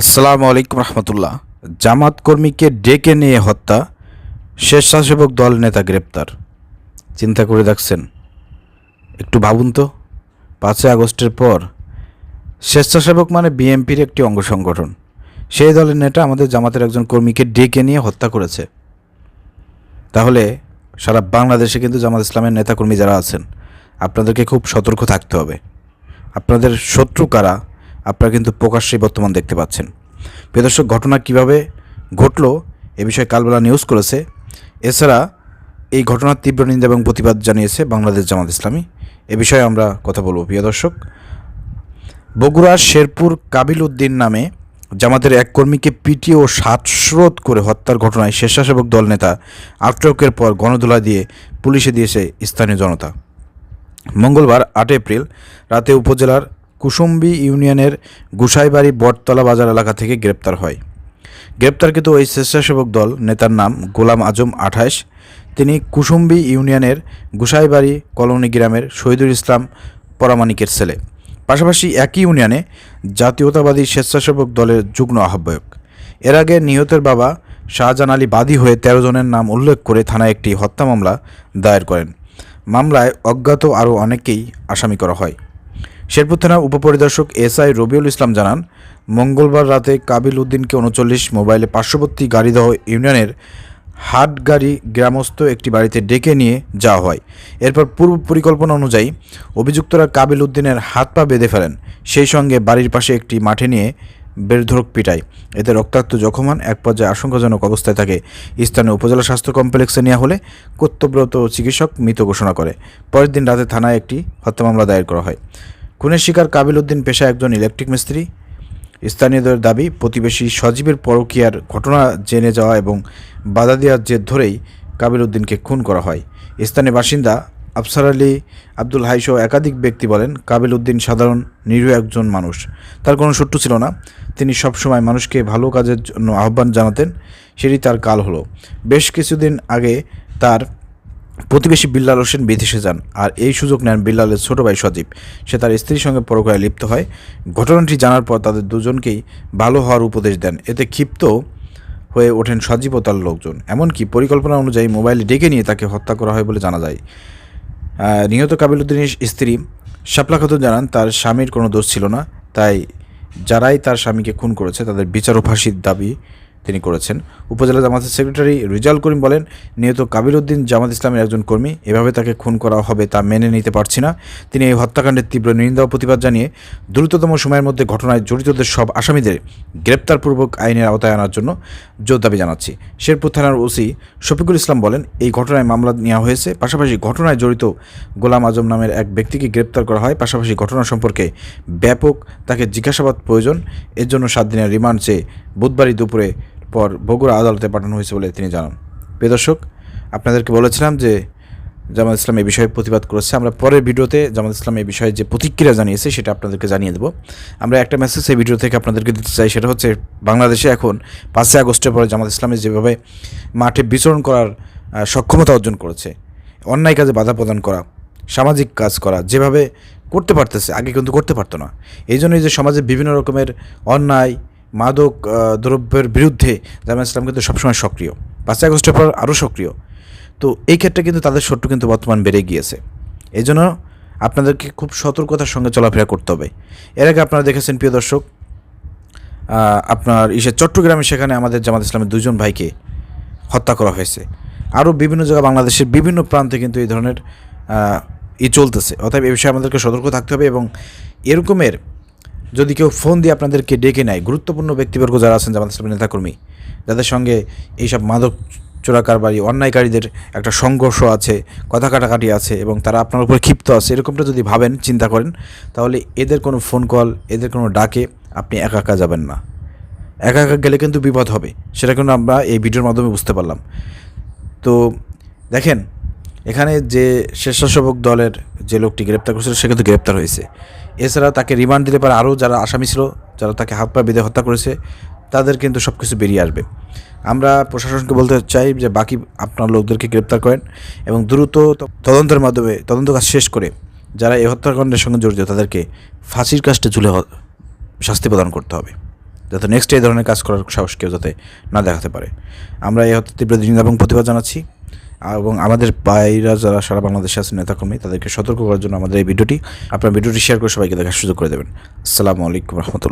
আসসালামু আলাইকুম রহমতুল্লাহ। জামাত কর্মীকে ডেকে নিয়ে হত্যা, স্বেচ্ছাসেবক দল নেতা গ্রেপ্তার। চিন্তা করে দেখছেন? একটু ভাবুন তো। পাঁচই আগস্টের পর স্বেচ্ছাসেবক মানে বিএনপির একটি অঙ্গ সংগঠন। সেই দলের নেতা আমাদের জামাতের একজন কর্মীকে ডেকে নিয়ে হত্যা করেছে। তাহলে সারা বাংলাদেশে কিন্তু জামাত ইসলামের নেতাকর্মী যারা আছেন, আপনাদেরকে খুব সতর্ক থাকতে হবে। আপনাদের শত্রু কারা? আপনারা কিন্তু প্রকাশ্যেই বর্তমান দেখতে পাচ্ছেন। প্রিয় দর্শক, ঘটনা কীভাবে ঘটলো এ বিষয়ে কালবেলা নিউজ করেছে। এছাড়া এই ঘটনার তীব্র নিন্দা এবং প্রতিবাদ জানিয়েছে বাংলাদেশ জামাত ইসলামী। এ বিষয়ে আমরা কথা বলব, প্রিয় দর্শক। বগুড়ার শেরপুর কাবিল উদ্দিন নামে জামাতের এক কর্মীকে পিটিয়ে ও শ্বাসরোধ করে হত্যার ঘটনায় স্বেচ্ছাসেবক দল নেতা আটকের পর গণধোলা দিয়ে পুলিশে দিয়েছে স্থানীয় জনতা। মঙ্গলবার আট এপ্রিল রাতে উপজেলার কুসুম্বি ইউনিয়নের গুসাইবাড়ি বটতলা বাজার এলাকা থেকে গ্রেপ্তার হয়। গ্রেপ্তারকৃত ওই স্বেচ্ছাসেবক দল নেতার নাম গোলাম আজম আঠাশ। তিনি কুসুম্বি ইউনিয়নের গুসাইবাড়ি কলোনি গ্রামের শহীদুল ইসলাম পরামানিকের ছেলে। পাশাপাশি একই ইউনিয়নে জাতীয়তাবাদী স্বেচ্ছাসেবক দলের যুগ্ম আহ্বায়ক। এর আগে নিহতের বাবা শাহজাহান আলী বাদী হয়ে তেরো জনের নাম উল্লেখ করে থানায় একটি হত্যা মামলা দায়ের করেন। মামলায় অজ্ঞাত আরও অনেকেই আসামি করা হয়। শেরপুর থানার উপপরিদর্শক এস আই রবিউল ইসলাম জানান, মঙ্গলবার রাতে কাবিল উদ্দিনকে উনচল্লিশ মোবাইলে পার্শ্ববর্তী গাড়িদহ ইউনিয়নের হাটগাড়ি গ্রামস্থ একটি বাড়িতে ডেকে নিয়ে যাওয়া হয়। এরপর পূর্ব পরিকল্পনা অনুযায়ী অভিযুক্তরা কাবিল উদ্দিনের হাত পা বেঁধে ফেলেন। সেই সঙ্গে বাড়ির পাশে একটি মাঠে নিয়ে বেরধরক পিটায়। এতে রক্তাক্ত জখম হন এক পর্যায়ে আশঙ্কাজনক অবস্থায় থাকে। স্থানীয় উপজেলা স্বাস্থ্য কমপ্লেক্সে নেওয়া হলে কর্তব্যরত চিকিৎসক মৃত ঘোষণা করে। পরের দিন রাতে থানায় একটি হত্যা মামলা দায়ের করা হয়। খুনের শিকার কাবিল উদ্দিন পেশা একজন ইলেকট্রিক মিস্ত্রি। স্থানীয়দের দাবি, প্রতিবেশী সজীবের পরকীয়ার ঘটনা জেনে যাওয়া এবং বাধা দেওয়ার জের ধরেই কাবিল উদ্দিনকে খুন করা হয়। স্থানীয় বাসিন্দা আফসার আলী আব্দুল হাইসহ একাধিক ব্যক্তি বলেন, কাবিল উদ্দিন সাধারণ, নিরীহ একজন মানুষ। তার কোনো শত্রু ছিল না। তিনি সবসময় মানুষকে ভালো কাজের জন্য আহ্বান জানাতেন, সেটি তার কাল হলো। বেশ কিছুদিন আগে তার প্রতিবেশী বিল্লাল হোসেন বিদেশে যান আর এই সুযোগ নেন বিল্লালের ছোট ভাই সজীব। সে তার স্ত্রীর সঙ্গে পরকায় লিপ্ত হয়। ঘটনাটি জানার পর তাদের দুজনকেই ভালো হওয়ার উপদেশ দেন। এতে ক্ষিপ্ত হয়ে ওঠেন সজীব ও তার লোকজন। এমনকি পরিকল্পনা অনুযায়ী মোবাইলে ডেকে নিয়ে তাকে হত্যা করা হয় বলে জানা যায়। নিহত কাবিলুদ্দিনের স্ত্রী শাপলা খাতুন জানান, তার স্বামীর কোনো দোষ ছিল না। তাই যারাই তার স্বামীকে খুন করেছে, তাদের বিচার ও ফাঁসির দাবি তিনি করেছেন। উপজেলা জামাতের সেক্রেটারি রিজাল করিম বলেন, নিহত কাবির উদ্দিন জামাত ইসলামের একজন কর্মী, এভাবে তাকে খুন করা হবে তা মেনে নিতে পারছি না। তিনি এই হত্যাকাণ্ডের তীব্র নিন্দা ও প্রতিবাদ জানিয়ে দ্রুততম সময়ের মধ্যে ঘটনায় জড়িতদের সব আসামিদের গ্রেপ্তারপূর্বক আইনের আওতায় আনার জন্য জোর দাবি জানাচ্ছি। শেরপুর থানার ওসি শফিকুল ইসলাম বলেন, এই ঘটনায় মামলা নেওয়া হয়েছে। পাশাপাশি ঘটনায় জড়িত গোলাম আজম নামের এক ব্যক্তিকে গ্রেপ্তার করা হয়। পাশাপাশি ঘটনা সম্পর্কে ব্যাপক তাকে জিজ্ঞাসাবাদ প্রয়োজন। এর জন্য সাত দিনের রিমান্ড চেয়ে বুধবারই দুপুরে পর বগুড়া আদালতে পাঠানো হয়েছে বলে তিনি জানান। প্রিয় দর্শক, আপনাদেরকে বলেছিলাম যে জামাত ইসলাম এই বিষয়ে প্রতিবাদ করেছে। আমরা পরের ভিডিওতে জামাত ইসলাম এই বিষয়ে যে প্রতিক্রিয়া জানিয়েছে সেটা আপনাদেরকে জানিয়ে দেবো। আমরা একটা মেসেজ এই ভিডিও থেকে আপনাদেরকে দিতে চাই, সেটা হচ্ছে বাংলাদেশে এখন পাঁচই আগস্টের পরে জামাত ইসলামে যেভাবে মাঠে বিচরণ করার সক্ষমতা অর্জন করেছে, অন্যায় কাজে বাধা প্রদান করা, সামাজিক কাজ করা, যেভাবে করতে পারতেছে, আগে কিন্তু করতে পারতো না। এই জন্যই যে সমাজে বিভিন্ন রকমের অন্যায় মাদক দ্রব্যের বিরুদ্ধে জামাত ইসলাম কিন্তু সবসময় সক্রিয়। পাঁচই আগস্টের পর আরও সক্রিয়। তো এই ক্ষেত্রে কিন্তু তাদের শত্রু কিন্তু বর্তমান বেড়ে গিয়েছে। এই জন্য আপনাদেরকে খুব সতর্কতার সঙ্গে চলাফেরা করতে হবে। এর আগে আপনারা দেখেছেন, প্রিয় দর্শক আপনার ইসে চট্টগ্রামে সেখানে আমাদের জামাত ইসলামের দুজন ভাইকে হত্যা করা হয়েছে। আরও বিভিন্ন জায়গা বাংলাদেশের বিভিন্ন প্রান্তে কিন্তু এই ধরনের ই চলতেছে। অর্থাৎ এ বিষয়ে আমাদেরকে সতর্ক থাকতে হবে এবং এরকমের যদি কেউ ফোন দিয়ে আপনাদেরকে ডেকে নেয়, গুরুত্বপূর্ণ ব্যক্তিবর্গ যারা আছেন, জামাত ইসলামের নেতাকর্মী, যাদের সঙ্গে এইসব মাদক চোরা কারবারি অন্যায়কারীদের একটা সংঘর্ষ আছে, কথা কাটাকাটি আছে এবং তারা আপনার উপর ক্ষিপ্ত আছে, এরকমটা যদি ভাবেন, চিন্তা করেন, তাহলে এদের কোনো ফোন কল, এদের কোনো ডাকে আপনি একা একা যাবেন না। একা একা গেলে কিন্তু বিপদ হবে, সেটা কিন্তু আমরা এই ভিডিওর মাধ্যমে বুঝতে পারলাম। তো দেখেন এখানে যে স্বেচ্ছাসেবক দলের যে লোকটি গ্রেপ্তার করেছিল, সে কিন্তু গ্রেপ্তার হয়েছে। এছাড়া তাকে রিমান্ড দিলে পরে আরও যারা আসামি ছিল, যারা তাকে হাত পা বেঁধে হত্যা করেছে, তাদের কিন্তু সব কিছু বেরিয়ে আসবে। আমরা প্রশাসনকে বলতে চাই যে বাকি আপনার লোকদেরকে গ্রেপ্তার করেন এবং দ্রুত তদন্তের মাধ্যমে তদন্ত কাজ শেষ করে যারা এই হত্যাকাণ্ডের সঙ্গে জড়িত, তাদেরকে ফাঁসির কাজটা ঝুলে শাস্তি প্রদান করতে হবে, যাতে নেক্সট এই ধরনের কাজ করার সাহস কেউ যাতে না দেখাতে পারে। আমরা এই হত্যা তীব্র নিন্দা এবং প্রতিবাদ জানাচ্ছি। এবং আমাদের বাইরা যারা সারা বাংলাদেশে আছে নেতাকর্মী, তাদেরকে সতর্ক করার জন্য আমাদের এই ভিডিওটি। আপনার ভিডিওটি শেয়ার করে সবাইকে দেখার সুযোগ করে দেবেন। আসসালামু আলাইকুম রহমতুল্লাহ।